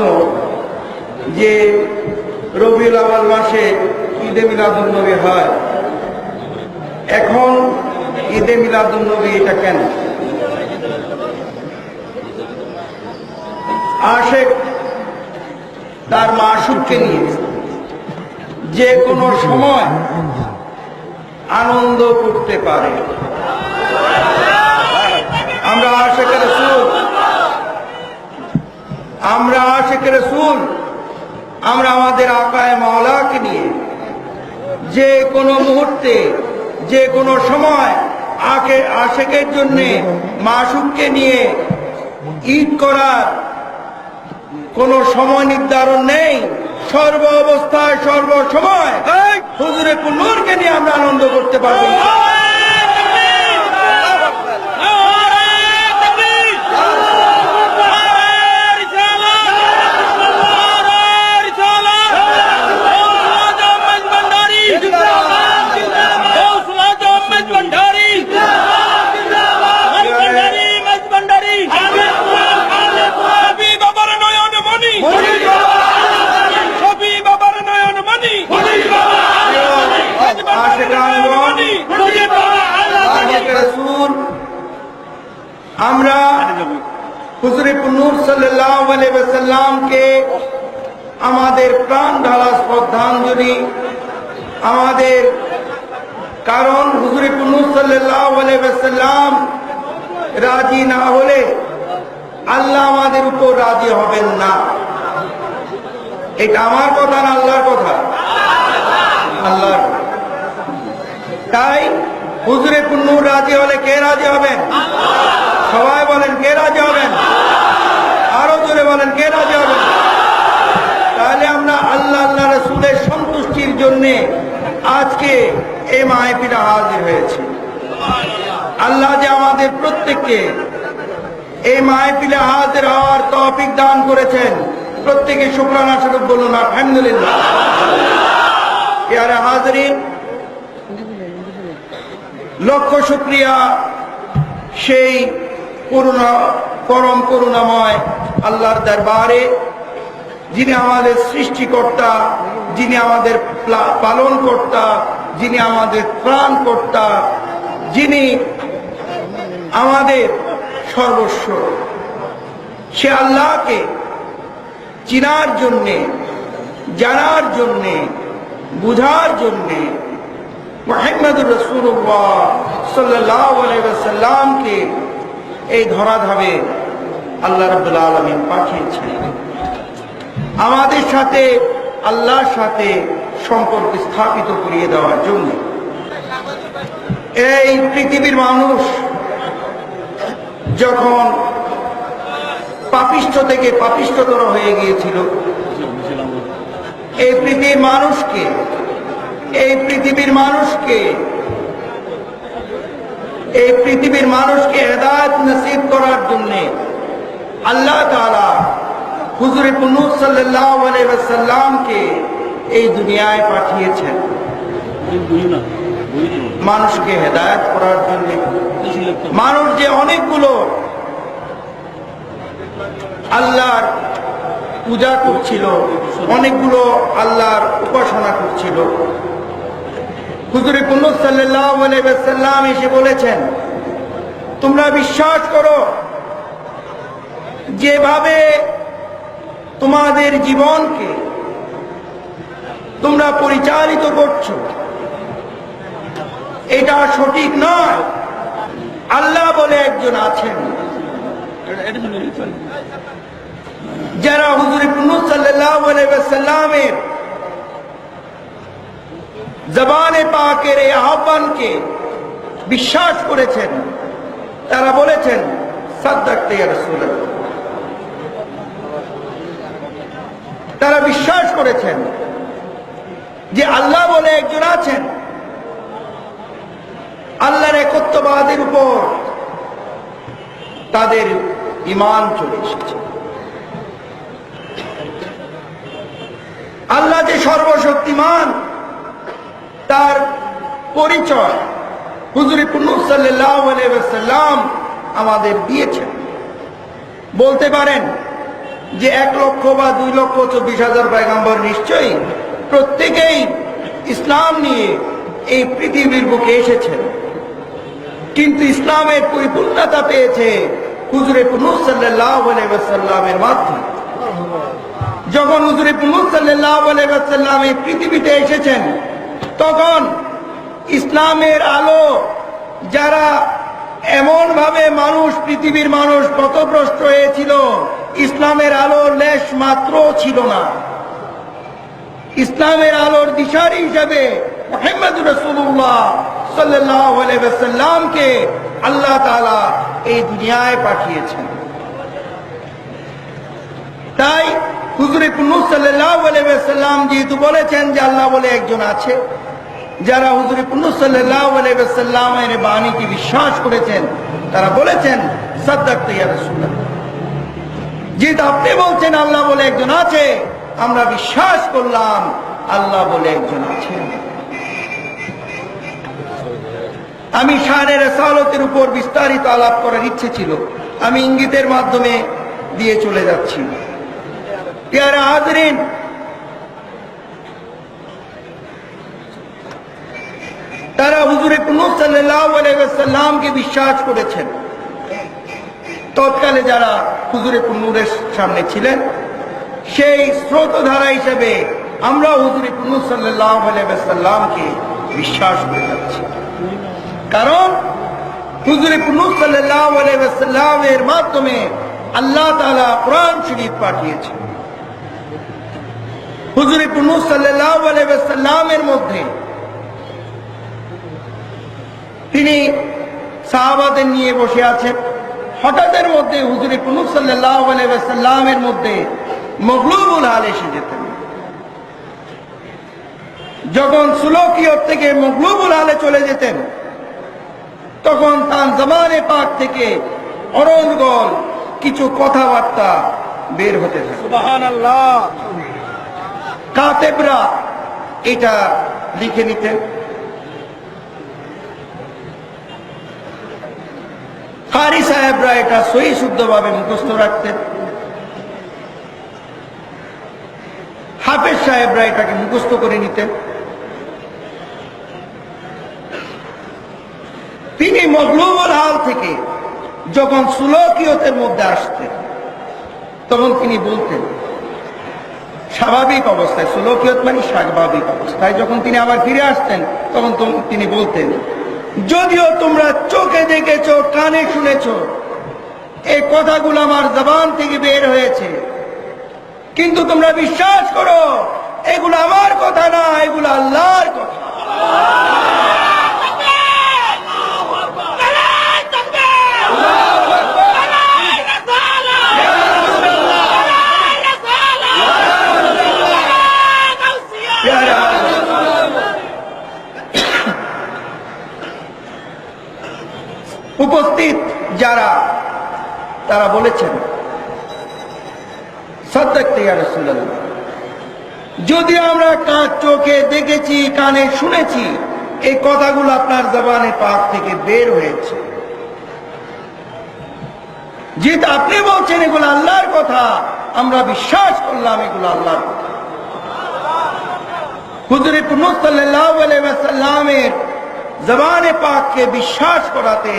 প্রশ্ন যে রবিউল আওয়াল মাসে ঈদে মিলাদুন্নবী হয়। এখন ঈদে মিলাদুন্নবী এটা কেন? আশেক তার মাসুককে নিয়ে যে কোনো সময় আনন্দ করতে পারে। আমরা আশেখ রসুল আমরা আশেখ রসুল আমরা আমাদের আকায় মাওলাকে নিয়ে যে কোনো মুহূর্তে যে কোনো সময় আকে আশেকের জন্যে মাসুককে নিয়ে ঈদ করার কোনো সময় নির্ধারণ নেই। সর্ব অবস্থায় সর্ব সময় হুজুরে কুল্লুরকে নিয়ে আমরা আনন্দ করতে পারব আমরা হুজুরে নূর সাল্লাল্লাহু আলাইহি ওয়াসাল্লামকে আমাদের প্রাণ ঢালা শ্রদ্ধাঞ্জলি, আমাদের কারণ হুজুরে নূর সাল্লাল্লাহু আলাইহি ওয়াসাল্লাম রাজি না হলে আল্লাহ আমাদের উপর রাজি হবেন না। এটা আমার কথা না আল্লাহর কথা? আল্লাহর। তাই হুজুরে কুন্নুর রাজি হলে কে রাজি হবেন? সবাই বলেন, কে রাজি হবেন? আরও জোরে বলেন, কে রাজি হবেন? তাহলে আমরা আল্লাহ আল্লাহ রসুলের সন্তুষ্টির জন্য আজকে এই মাহফিলে হাজির হয়েছে। আল্লাহ যে আমাদের প্রত্যেককে এই মাহফিলে হাজির হওয়ার তৌফিক দান করেছেন। প্রত্যেকে শুক্রানা স্বরূপ বলুন, আলহামদুলিল্লাহ। পেয়ারে হাজরিন লক্ষ শুক্রিয়া। সেই করুণা, পরম করুণাময় আল্লাহর দরবারে, যিনি আমাদের সৃষ্টিকর্তা, যিনি আমাদের পালন কর্তা যিনি আমাদের প্রাণ কর্তা যিনি আমাদের সর্বস্ব। সে আল্লাহকে চিনার জন্যে, জানার জন্যে, বুঝার জন্যে মোহাম্মদুর রসুল্লাহ সাল্লামকে এই ধরাধামে আল্লাহ রবুল্লা আলমিন পাঠিয়েছেন। আমাদের সাথে, আল্লাহর সাথে সম্পর্ক স্থাপিত করিয়ে দেওয়ার জন্য এই পৃথিবীর মানুষ যখন পাপিষ্ঠ থেকে পাপিষ্ঠতর হয়ে গিয়েছিল, এই পৃথিবীর মানুষকে, এই পৃথিবীর মানুষকে এই পৃথিবীর মানুষকে হেদায়ত নসিব করার জন্য আল্লাহ তালা হুজুরে পুনুর সাল্লামকে এই দুনিয়ায় পাঠিয়েছেন। মানুষকে হেদায়ত করার জন্য। মানুষ যে অনেকগুলো আল্লাহর পূজা করছিল, অনেকগুলো আল্লাহর উপাসনা করছিল হুজুরে কুন্নুস সাল্লাম এসে বলেছেন, তোমরা বিশ্বাস করো, যেভাবে তোমাদের জীবনকে তোমরা পরিচালিত করছ, এটা সঠিক নয়। আল্লাহ বলে একজন আছেন। যারা হুজুর সাল্লামের জবানে পাকের এই আহ্বানকে বিশ্বাস করেছেন। তারা বলেছেন তারা বিশ্বাস করেছেন যে আল্লাহ বলে একজন আছেন। আল্লাহর একত্ববাদের উপর তাদের ইমান চলে এসেছে। আল্লাহ যে সর্বশক্তিমান তার পরিচয় হুজুরি সাল্লাম আমাদের দিয়েছেন। বলতে পারেন যে এক লক্ষ বা দুই লক্ষ চব্বিশ হাজার পয়গাম্বর নিশ্চয়ই প্রত্যেকেই ইসলাম নিয়ে এই পৃথিবীর বুকে এসেছেন। কিন্তু ইসলামের পরিপূর্ণতা পেয়েছে হুজুরে পুনুস সাল্লাহ সাল্লামের মাধ্যমে। যখন হুজুরে পুনুস সাল্লাহ এই পৃথিবীতে এসেছেন তখন ইসলামের আলো যারা এমন ভাবে মানুষ, পৃথিবীর মানুষ পথভ্রষ্ট হয়েছিল, ইসলামের আলোর লেশ মাত্র ছিল না। ইসলামের আলোর দিশারি হিসাবে মোহাম্মদ রসুল্লাহ সাল্লামকে আল্লাহ তালা এই দুনিয়ায় পাঠিয়েছেন। তাই হুজুরে পুনুস সাল্লাম যেহেতু বলেছেন যে আল্লাহ বলে একজন আছে যারা হুজুরে পুনুস সাল্লামের বাণীকে বিশ্বাস করেছেন, তারা বলেছেন যেহেতু আপনি বলছেন, আল্লাহ বলে একজন আছে, আমরা বিশ্বাস করলাম, আল্লাহ বলে একজন আছেন। আমি শাহের রেসালতের উপর বিস্তারিত আলাপ করার ইচ্ছে ছিল। আমি ইঙ্গিতের মাধ্যমে দিয়ে চলে যাচ্ছি। পেয়ারা তারা হুজুরে কুনুস সাল্লামকে বিশ্বাস করেছেন। তৎকালে যারা হুজুরে কুন্নুরের সামনে ছিলেন, সেই স্রোতধারা হিসেবে আমরা হুজুরে কুন্নুর সাল্লামকে বিশ্বাস করে যাচ্ছি। কারণ হুজুরে কুন্নুর সাল্লামের মাধ্যমে আল্লাহ তালা কোরআন শরীফ পাঠিয়েছে হুজুরে কুন্নুর সাল্লামের মধ্যে তিনি সাহাবাদের নিয়ে বসে আছেন। হঠাৎের মধ্যে হুজুরে কুনুক সাল্লামের মধ্যে মগলুবুল হাল এসে যেতেন। যখন সুলকিয়ত থেকে মগলুবুল হালে চলে যেতেন তখন তার জমানে পাক থেকে অরণগল কিছু কথাবার্তা বের হতে থাকে। কাতেবরা এটা লিখে নিতেন। কারি সাহেবরা এটা সহি শুদ্ধভাবে মুখস্থ রাখতেন। হাফেজ সাহেবরা এটাকে মুখস্থ করে নিতেন। তিনি মগলুবুল হাল থেকে যখন সুলকিয়তের মধ্যে আসতেন, তখন তিনি বলতেন, স্বাভাবিক অবস্থায়, সুলকিয়ত মানে স্বাভাবিক অবস্থায়, যখন তিনি আবার ফিরে আসতেন, তখন তিনি বলতেন যদিও তোমরা চোখে দেখেছ, কানে শুনেছ, এই কথাগুলো আমার জবান থেকে বের হয়েছে। কিন্তু তোমরা বিশ্বাস করো, এগুলো আমার কথা না, এগুলো আল্লাহর কথা। উপস্থিত যারা, তারা বলেছেন যদি আমরা কাজ চোখে দেখেছি, কানে শুনেছি, এই কথাগুলো আপনার জবানে পাক থেকে বের হয়েছে। যেহেতু আপনি বলছেন এগুলো আল্লাহর কথা, আমরা বিশ্বাস করলাম এগুলো আল্লাহর কথা। হুজুরে পুনঃসাল্লামের জবানে পাককে বিশ্বাস করাতে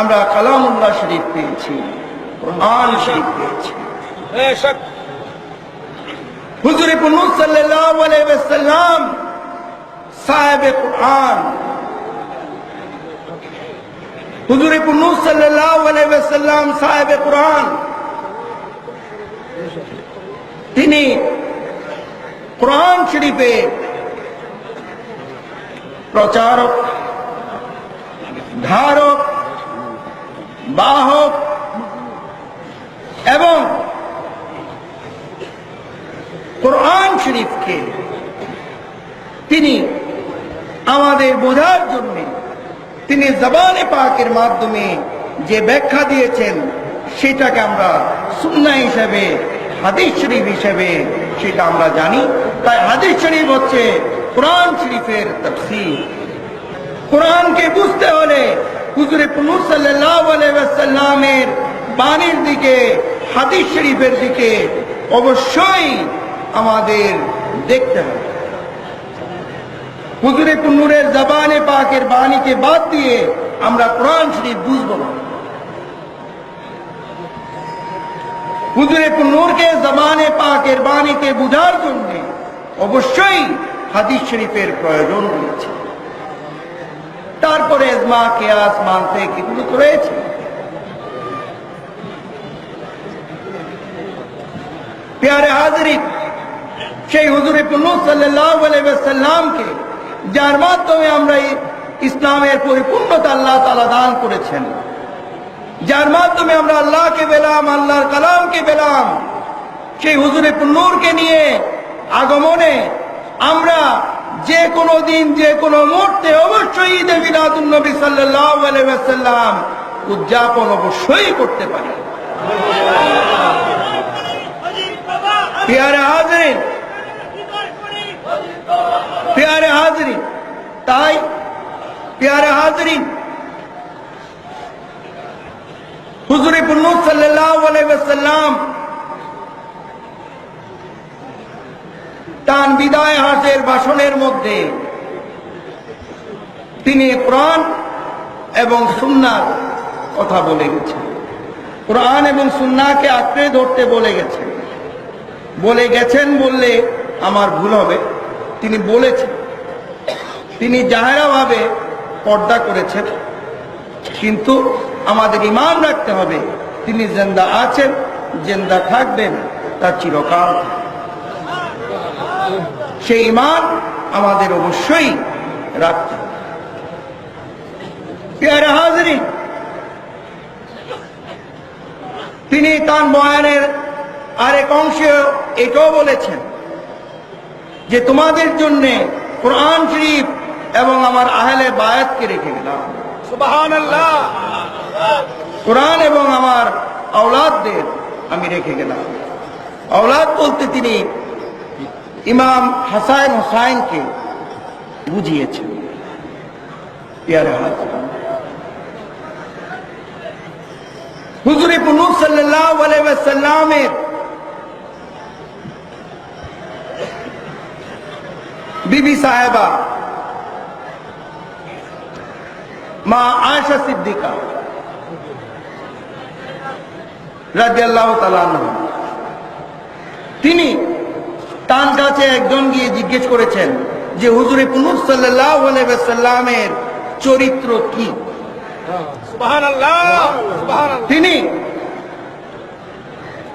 আমরা কালামুল্লাহ শরীফ পেয়েছি কোরআন শরীফ পেয়েছি। হুজুরে পুনুস সাল্লাল্লাহু আলাইহি ওয়াসাল্লাম সাহেবে কোরআন। হুজুরে পুনুস সাল্লাল্লাহু আলাইহি ওয়াসাল্লাম সাহেবে কোরআন। তিনি কোরআন শরীফে প্রচারক ধারক বাহক এবং কোরআন শরীফকে তিনি আমাদের বোঝার জন্য তিনি জবানে পাকের মাধ্যমে যে ব্যাখ্যা দিয়েছেন, সেটাকে আমরা সুন্না হিসেবে, হাদিস শরীফ হিসেবে সেটা আমরা জানি। তাই হাদিস শরীফ হচ্ছে কোরআন শরীফের তফসিল কোরআনকে বুঝতে হলে হুজুরে পুনুর বাণীর দিকে, হাদিস শরীফের দিকে অবশ্যই আমাদের দেখতে হবে। হুজুরে কুন্নুরের জবানে পাকের বাণীকে বাদ দিয়ে আমরা কোরআন শরীফ বুঝব না। হুজুরে কুন্নুরকে জবানে পাকের বাণীকে বুঝার জন্য অবশ্যই হাদিস শরীফের প্রয়োজন রয়েছে। তারপরে এজমা, কেয়াস, মানতে তো রয়েছে। প্যারে হাজরিন সেই হুজুরে সাল্লামকে যার মাধ্যমে আমরা ইসলামের পরিপূর্ণতা আল্লাহ তালা দান করেছেন, যার মাধ্যমে আমরা আল্লাহকে পেলাম, আল্লাহর কালামকে পেলাম, সেই হুজুরে পুন্নুরকে নিয়ে আগমনে আমরা যে কোনো দিন, যে কোনো মুহূর্তে অবশ্যই ঈদে মিলাদুল নবী সাল্লাম উদযাপন অবশ্যই করতে পারি। প্যারে হাজরিন প্যারে হাজরিন, তাই প্যারে হাজরিন, হুজুরে পুন্নুর সাল্লাম তান বিদায় হাসের ভাষণের মধ্যে তিনি কোরআন এবং সুন্নার কথা বলে গেছেন। কোরআন এবং সুন্নাকে আঁকড়ে ধরতে বলে গেছেন। বলে গেছেন বললে আমার ভুল হবে। তিনি বলেছেন। তিনি জাহেরাভাবে পর্দা করেছেন। কিন্তু আমাদের ইমান রাখতে হবে। তিনি জেন্দা আছেন, জেন্দা থাকবেন তার চিরকাল। সেই ইমান আমাদের অবশ্যই রাখতে হবে। তিনি তার বয়ানের আরেক অংশে এটাও বলেছেন যে তোমাদের জন্য কোরআন শরীফ এবং আমার আহলে বায়াতকে রেখে গেলাম। কোরআন এবং আমার আওলাদদের আমি রেখে গেলাম। আওলাদ বলতে তিনি ইমাম হাসান হোসাইনকে বুঝিয়েছেন ইয়ারে হাত হুজুরে পুনুর সাল্লাহ সাল্লামের বিবি সাহেবা মা আয়সা সিদ্দিকা রাজি আল্লাহ তিনি তার কাছে একজন গিয়ে জিজ্ঞেস করেছেন যে হুজুরে সাল্লামের চরিত্র কি? তিনি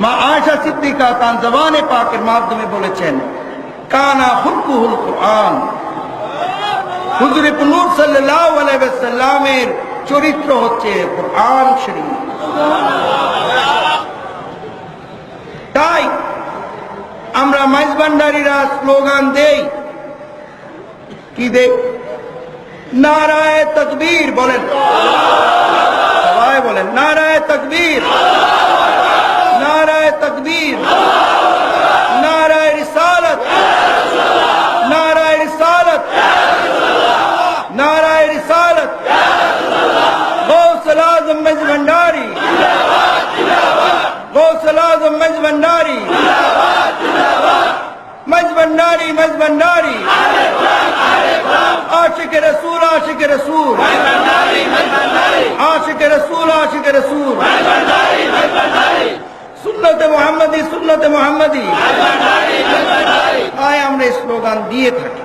মা আয়সা সিদ্দিকা তান জবানে পাকের মাধ্যমে বলেছেন কানা হুলকুহুল কোরআন। হুজুরে পুনুর সাল্লাহ সাল্লামের চরিত্র হচ্ছে কোরআন শরীফ তাই আমরা মাইজবান্ডারীরা স্লোগান দেই কি দেই নারায় তকবীর বলেন সবাই বলেন নারায় তকবীর নারায় তকবীর भंडारी मज भंडारी आशिक रसूल आशिक रसूल आशिक रसूल आशिक रसूल সুন্নতে মোহাম্মদী সুন্নতে মোহাম্মদী তাই আমরা এই স্লোগান দিয়ে থাকি